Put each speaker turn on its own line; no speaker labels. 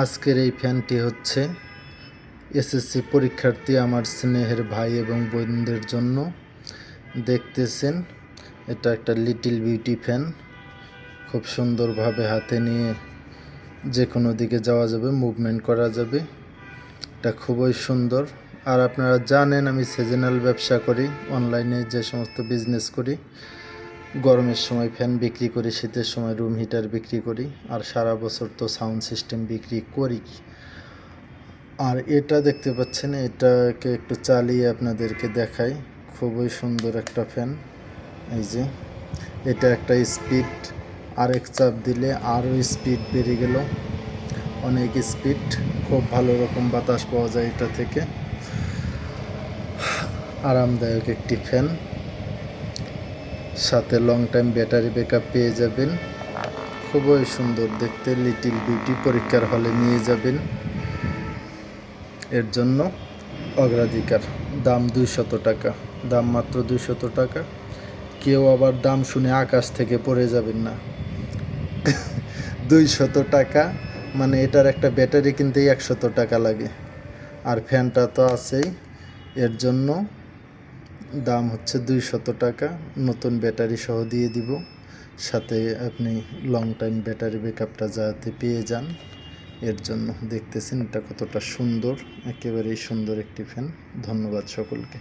আজকের এই ফ্যানটি হচ্ছে এসএসসি পরীক্ষার্থী আমার স্নেহের ভাই এবং বোনদের জন্য। দেখতেছেন, এটা একটা লিটিল বিউটি ফ্যান। খুব সুন্দরভাবে হাতে নিয়ে যে কোনো দিকে যাওয়া যাবে, মুভমেন্ট করা যাবে। এটা খুবই সুন্দর। আর আপনারা জানেন, আমি সিজনাল ব্যবসা করি অনলাইনে যে সমস্ত বিজনেস করি গরমের সময় ফ্যান বিক্রি করি, শীতের সময় রুম হিটার বিক্রি করি, আর সারা বছর তো সাউন্ড সিস্টেম বিক্রি করি আর এটা দেখতে পাচ্ছেন, এটাকে একটু চালিয়ে আপনাদেরকে দেখাই। খুবই সুন্দর একটা ফ্যান। এই যে, এটা একটা স্পিড আরেক চাপ দিলে আরও স্পিড বেড়ে গেল। অনেক স্পিড খুব ভালো রকম বাতাস পাওয়া যায় এটা থেকে। আরামদায়ক একটি ফ্যান। সাথে লং টাইম ব্যাটারি ব্যাকআপ পেয়ে যাবেন। খুবই সুন্দর দেখতে লিটিল বিউটি পরীক্ষার হলে নিয়ে যাবেন। এর জন্য অগ্রাধিকার, দাম দুইশত টাকা, দাম মাত্র দুইশত টাকা। কেউ আবার দাম শুনে আকাশ থেকে পড়ে যাবেন না। দুইশত টাকা মানে এটার একটা ব্যাটারি কিনতেই একশত টাকা লাগে। আর ফ্যানটা তো আছেই। এর জন্য দাম হচ্ছে দুইশত টাকা। নতুন ব্যাটারি সহ দিয়ে দিব। সাথে আপনি লং টাইম ব্যাটারি ব্যাকআপটা যাতে পেয়ে যান। এর জন্য দেখতেছেন এটা কতটা সুন্দর। একেবারেই সুন্দর একটি ফ্যান ধন্যবাদ সকলকে।